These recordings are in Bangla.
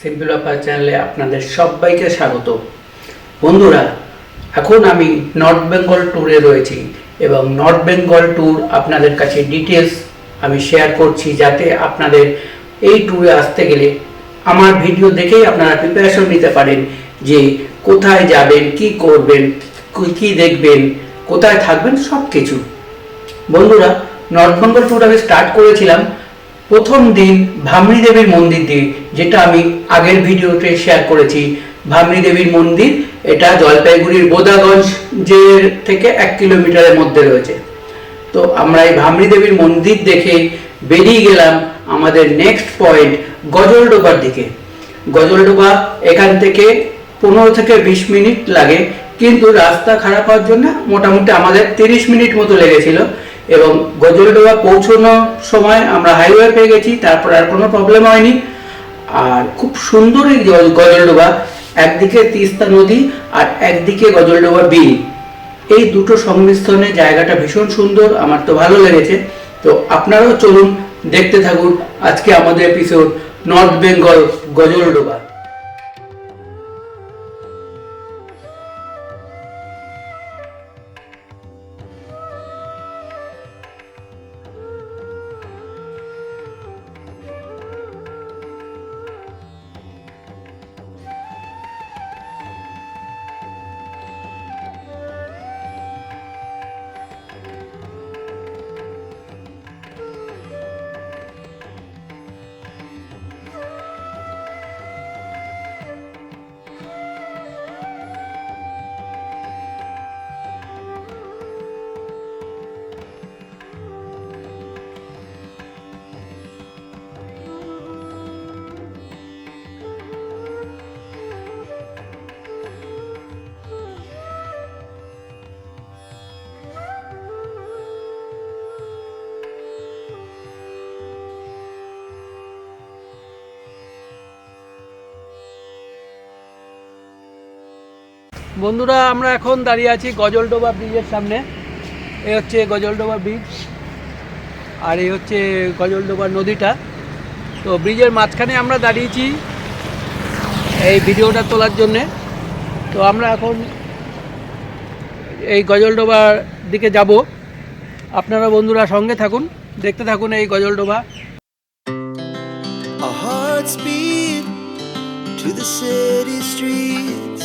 Simple বাপ্পাদা চ্যানেলে আপনাদের সবাইকে স্বাগত। বন্ধুরা, এখন আমি নর্থ বেঙ্গল ট্যুরে রয়েছি এবং নর্থ বেঙ্গল ট্যুর আপনাদের কাছে ডিটেলস আমি শেয়ার করছি যাতে আপনাদের এই ট্যুরে আসতে গেলে আমার ভিডিও দেখেই আপনারা প্রিপারেশন নিতে পারেন যে কোথায় যাবেন, কি করবেন, কি দেখবেন, কোথায় থাকবেন সব কিছু বন্ধুরা, নর্থ বেঙ্গল ট্যুর আমি স্টার্ট করেছিলাম প্রথম দিন ভামরি দেবীর মন্দির দিয়ে, যেটা আমি আগের ভিডিওতে শেয়ার করেছি। ভামরি দেবীর মন্দির, এটা জলপাইগুড়ির বোদাগঞ্জের থেকে এক কিলোমিটারের মধ্যে রয়েছে। তো আমরা এই ভামরি দেবীর মন্দির দেখে বেরিয়ে গেলাম আমাদের নেক্সট পয়েন্ট গজলডোবার দিকে। গজলডোবা এখান থেকে পনেরো থেকে বিশ মিনিট লাগে, কিন্তু রাস্তা খারাপ হওয়ার জন্য মোটামুটি আমাদের তিরিশ মিনিট মতো লেগেছিল। এবং গজলডোবা পৌঁছানোর সময় আমরা হাইওয়ে পেয়ে গেছি, তারপর আর কোনো প্রবলেম হয়নি। আর খুব সুন্দর এই গজ- গজলডোবা, একদিকে তিস্তা নদী আর একদিকে গজলডোবা বিল। এই দুটো সংমিশ্রণে জায়গাটা ভীষণ সুন্দর, আমার তো ভালো লেগেছে। তো আপনারাও চলুন, দেখতে থাকুন আজকে আমাদের এপিসোড নর্থ বেঙ্গল গজলডোবা। বন্ধুরা, আমরা এখন দাঁড়িয়ে আছি গজলডোবা ব্রিজের সামনে। এই হচ্ছে গজলডোবা ব্রিজ, আর এই হচ্ছে গজলডোবা নদীটা। তো ব্রিজের মাঝখানে আমরা দাঁড়িয়েছি এই ভিডিওটা তোলার জন্যে। তো আমরা এখন এই গজলডোবার দিকে যাব। আপনারা বন্ধুরা সঙ্গে থাকুন, দেখতে থাকুন এই Gajoldoba. To the city streets.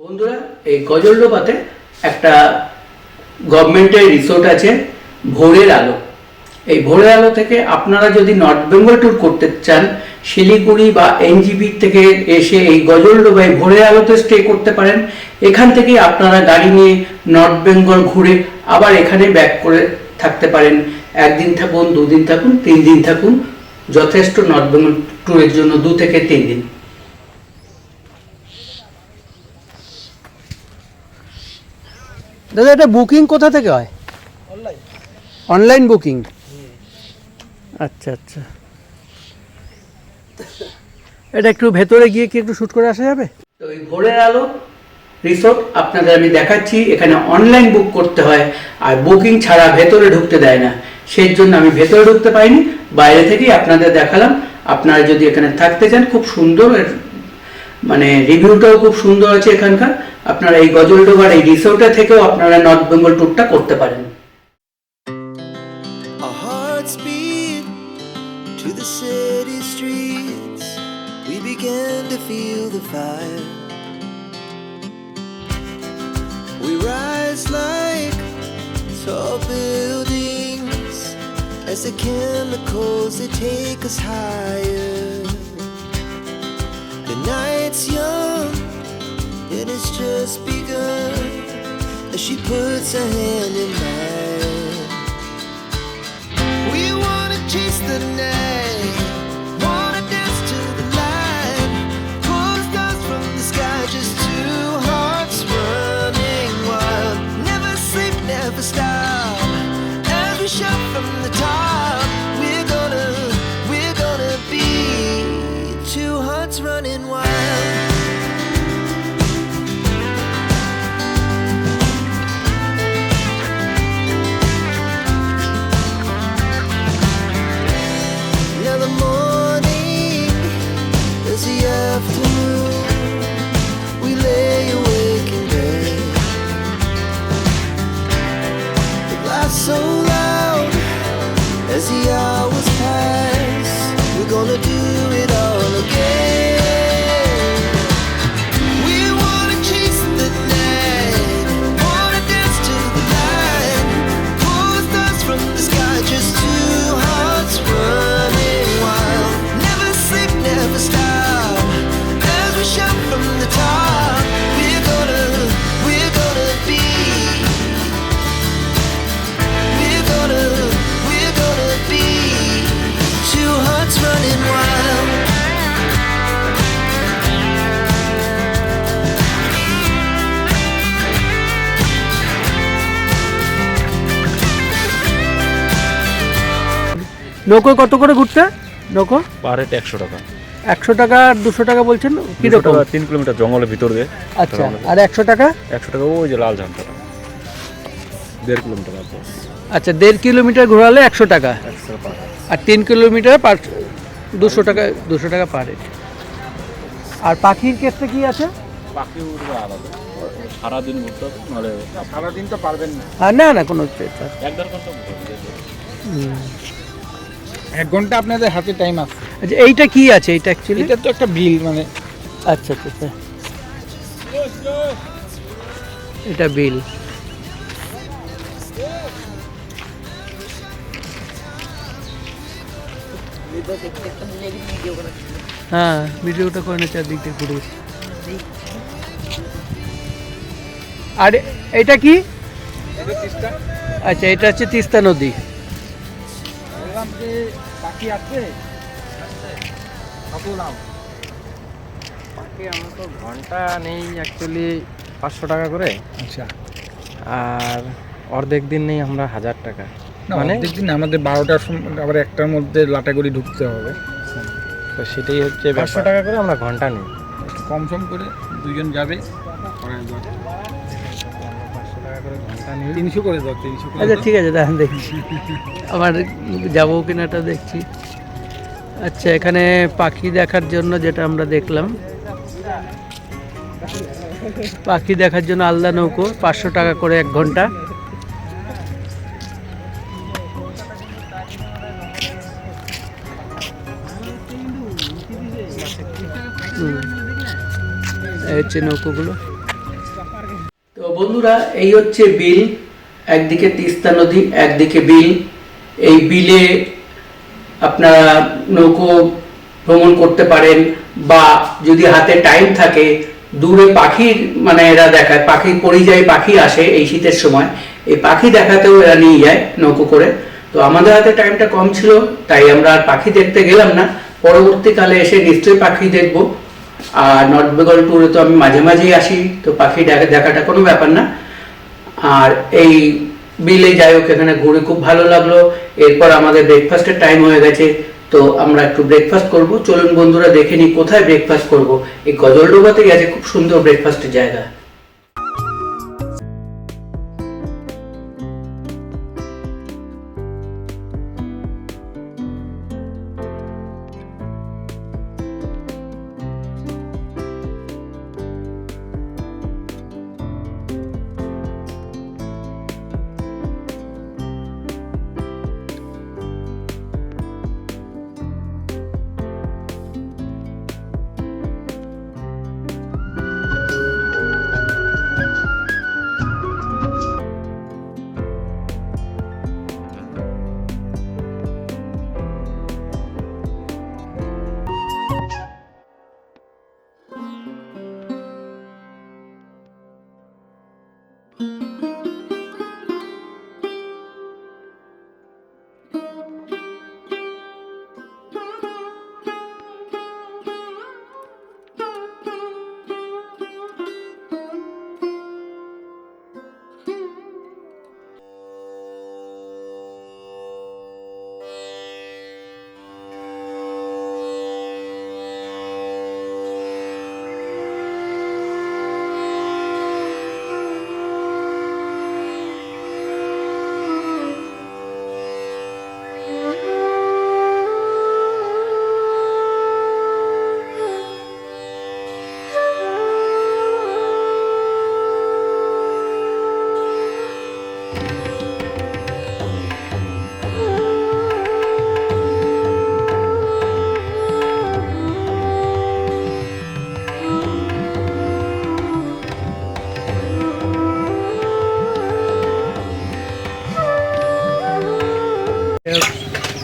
বন্ধুরা, এই গজলডোবাতে একটা গভর্নমেন্টের রিসোর্ট আছে, ভোরের আলো। এই ভোরের আলো থেকে আপনারা যদি নর্থ বেঙ্গল ট্যুর করতে চান, শিলিগুড়ি বা এনজিবি থেকে এসে এই গজলডোবায় ভোরের আলোতে স্টে করতে পারেন। এখান থেকে আপনারা গাড়ি নিয়ে নর্থ বেঙ্গল ঘুরে আবার এখানে ব্যাক করে থাকতে পারেন। একদিন থাকুন, দুদিন থাকুন, তিন দিন থাকুন। যথেষ্ট নর্থ বেঙ্গল ট্যুরের জন্য দু থেকে তিন দিন। দাদা এটা বুকিং কোথা থেকে হয়? Online booking? আচ্ছা আচ্ছা। এটা একটু ভেতরে গিয়ে কি একটু শ্যুট করে আসা যাবে? তো এই ভোরের আলো রিসোর্ট আপনাদের আমি দেখাচ্ছি এখানে অনলাইন বুক করতে হয় আর বুকিং ছাড়া ভেতরে ঢুকতে দেয় না। সেই জন্য আমি ভেতরে ঢুকতে পাইনি বাইরে থেকেই আপনাদের দেখালাম। আপনারা যদি এখানে থাকতে চান খুব সুন্দর এর মানে রিভিউটাও খুব সুন্দর আছে এখানকার। আপনারা এই গজলডোবার এই রিসোর্টে থেকেও আপনারা নর্থ বেঙ্গল ট্যুরটা করতে পারেন। Buildings as the chemicals that take us higher. Night's young and it's just begun as she puts her hand in mine. We wanna chase the night, wanna dance to the light. Stars from the sky, just two hearts running wild. Never sleep, never stop. As we shout from the top, নৌকো কত করে ঘুরতে? নৌকো? পার হেড একশো টাকা। একশো টাকা আর দুশো টাকা বলছেন কীরকম টাকা তিন কিলোমিটার জঙ্গলের ভিতর দিয়ে। আচ্ছা আর একশো টাকা? একশো টাকা ওই যে লাল ঝান্ডাটা দেড় কিলোমিটার আচ্ছা দেড় কিলোমিটার ঘোরালে একশো টাকা। একশো টাকা আর তিন কিলোমিটার পার দুশো টাকা দুশো টাকা পার হেড। আর পাখির ক্ষেত্রে কি আছে? পাখি উঠবে আলাদা। সারাদিন ঘুরতে হবে নাহলে সারাদিন তো পারবেন না। না না কোনো চেষ্টা এক ঘণ্টা আপনাদের হাতে টাইম আছে। আচ্ছা এইটা কি আছে? এইটা অ্যাকচুয়ালি এটা তো একটা বিল মানে। আচ্ছা আচ্ছা আচ্ছা। এটা বিল হ্যাঁ ভিডিওটা করে না চারদিক দিয়ে ঘুরে। আর এটা কি? আচ্ছা এটা হচ্ছে তিস্তা নদী। বাকি আছে? কত বাকি আমরা তো ঘণ্টা নেই অ্যাকচুয়ালি পাঁচশো টাকা করে। আচ্ছা। আর অর্ধেক দিন নেই আমরা হাজার টাকা। মানে দিন আমাদের বারোটার সময় আবার একটার মধ্যে লাটাগুড়ি ঢুকতে হবে। তো সেটাই হচ্ছে পাঁচশো টাকা করে আমরা ঘণ্টা নিই। কম সম করে দুজন যাবে। তিনশো করে দাও তিনশো আচ্ছা ঠিক আছে দাঁড়ান দেখছি আমার যাব কিনাটা দেখছি আচ্ছা এখানে পাখি দেখার জন্য যেটা আমরা দেখলাম। পাখি দেখার জন্য আলাদা নৌকো পাঁচশো টাকা করে এক ঘণ্টা। এই হচ্ছে নৌকোগুলো। বন্ধুরা, এই হচ্ছে বিল। একদিকে তিস্তা নদী, একদিকে বিল। এই বিলে আপনারা নৌকো ভ্রমণ করতে পারেন বা যদি হাতে টাইম থাকে, দূরে পাখির মানে এরা দেখায় পাখি পরিযায়ী পাখি আসে এই শীতের সময়। এই পাখি দেখাতেও এরা নিয়ে যায় নৌকো করে। তো আমাদের হাতে টাইমটা কম ছিল, তাই আমরা আর পাখি দেখতে গেলাম না। পরবর্তীকালে এসে নিশ্চয়ই পাখি দেখব। আর নর্থ বেঙ্গল ট্যুরে তো আমি মাঝে মাঝেই আসি, তো পাখি দেখাটা কোনো ব্যাপার না। আর এই বিলে যাই হোক, এখানে ঘুরে খুব ভালো লাগল। এরপর আমাদের ব্রেকফাস্টের টাইম হয়ে গেছে, তো আমরা একটু ব্রেকফাস্ট করব। চলুন বন্ধুরা, দেখে নিই কোথায় ব্রেকফাস্ট করব। এই গজলডোবাতেই গেছে খুব সুন্দর ব্রেকফাস্টের জায়গা।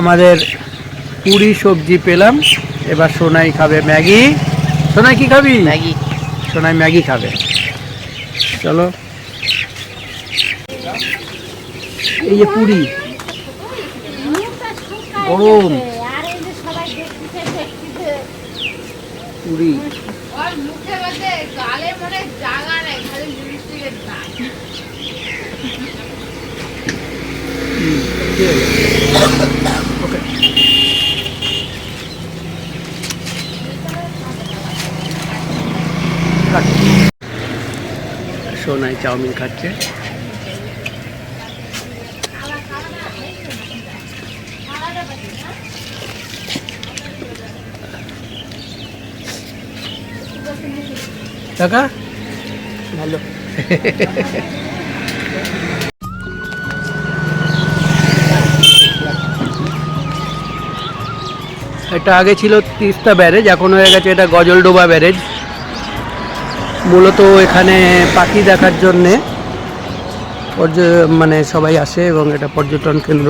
আমাদের পুরি সবজি পেলাম। এবার সোনাই খাবে ম্যাগি। সোনাই কি খাবি? ম্যাগি। সোনাই ম্যাগি খাবে। চলো। এই যে পুরি। গরম। পুরি। ওর মুখে মধ্যে গালে মনে জায়গা নেই খালি লিপস্টিকের দাগ সোনাই চাউমিন খাচ্ছে। কাকা? ভালো। এটা আগে ছিল তিস্তা ব্যারেজ এখন হয়ে গেছে এটা গজলডোবা ব্যারেজ। মূলত এখানে পাখি দেখার জন্যে পর্য- মানে সবাই আসে এবং এটা পর্যটন কেন্দ্র।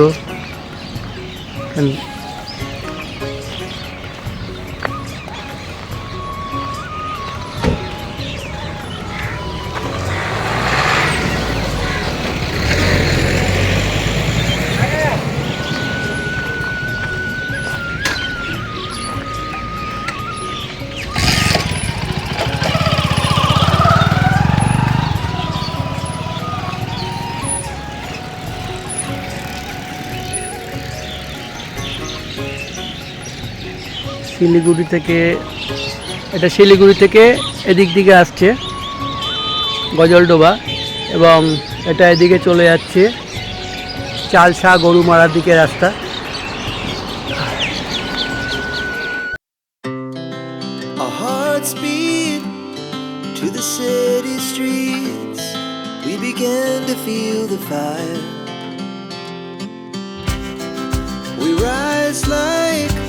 শিলিগুড়ি থেকে, এটা শিলিগুড়ি থেকে এদিক দিকে আসছে গজলডোবা এবং এটা এদিকে চলে যাচ্ছে চালসা গরু মারার দিকে রাস্তা Fire. We rise like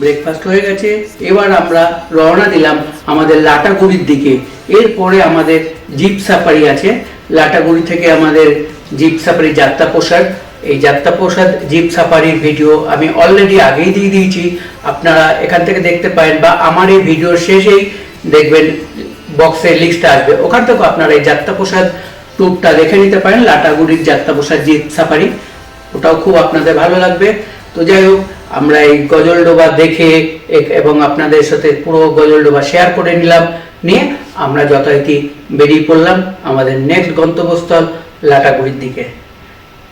Breakfast হয়ে গেছে। এবার আমরা রওনা দিলাম আমাদের লাটাগুড়ির দিকে। এরপরে আমাদের জিপ সাফারি আছে। লাটাগুড়ি থেকে আমাদের জিপ সাফারি যাত্রা প্রসাদ। এই যাত্রা প্রসাদ জিপ সাফারির ভিডিও আমি অলরেডি আগেই দিয়ে দিয়েছি। আপনারা এখান থেকে দেখতে পারেন বা আমার এই ভিডিওর শেষেই দেখবেন বক্সে লিস্টটা আসবে। ওখান থেকেও আপনারা এই যাত্রা প্রসাদ ট্যুরটা দেখে নিতে পারেন, লাটাগুড়ির যাত্রা প্রসাদ জিপ সাফারি ওটাও খুব আপনাদের ভালো লাগবে। তো যাই হোক, আমরা এই গজলডোবা দেখে এবং আপনাদের সাথে পুরো গজলডোবা শেয়ার করে নিলাম। নিয়ে আমরা যথারীতি বেরিয়ে পড়লাম আমাদের নেক্সট গন্তব্যস্থল লাটাগুড়ির দিকে।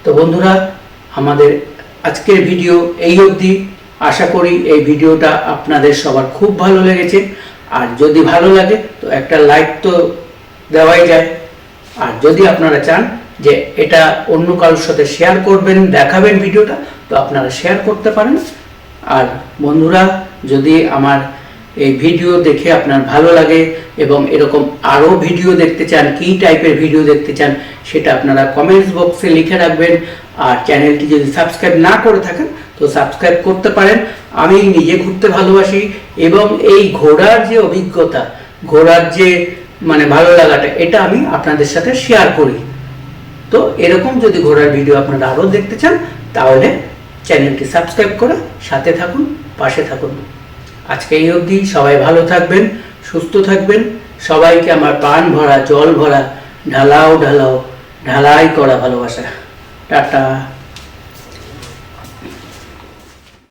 তো বন্ধুরা, আমাদের আজকের ভিডিও এই অবধি। আশা করি এই ভিডিওটা আপনাদের সবার খুব ভালো লেগেছে। আর যদি ভালো লাগে, তো একটা লাইক তো দেওয়াই যায়। আর যদি আপনারা চান যে এটা অন্য কারোর সাথে শেয়ার করবেন, দেখাবেন ভিডিওটা, তো আপনারা শেয়ার করতে পারেন। আর বন্ধুরা, যদি আমার এই ভিডিও দেখে আপনার ভালো লাগে এবং এরকম আরও ভিডিও দেখতে চান, কী টাইপের ভিডিও দেখতে চান, সেটা আপনারা কমেন্টস বক্সে লিখে রাখবেন। আর চ্যানেলটি যদি সাবস্ক্রাইব না করে থাকেন, তো সাবস্ক্রাইব করতে পারেন। আমি নিজে ঘুরতে ভালোবাসি এবং এই ঘোরার যে অভিজ্ঞতা ঘোরার যে মানে ভালো লাগাটা, এটা আমি আপনাদের সাথে শেয়ার করি। তো এরকম যদি ঘোরার ভিডিও আপনারা আরও দেখতে চান, তাহলে চ্যানেলটি সাবস্ক্রাইব করে সাথে থাকুন, পাশে থাকুন। আজকে এই অবধি সবাই ভালো থাকবেন, সুস্থ থাকবেন। সবাইকে আমার পান ভরা, জল ভরা, ঢালাও ঢালাও, ঢালাই করা ভালোবাসা। টাটা।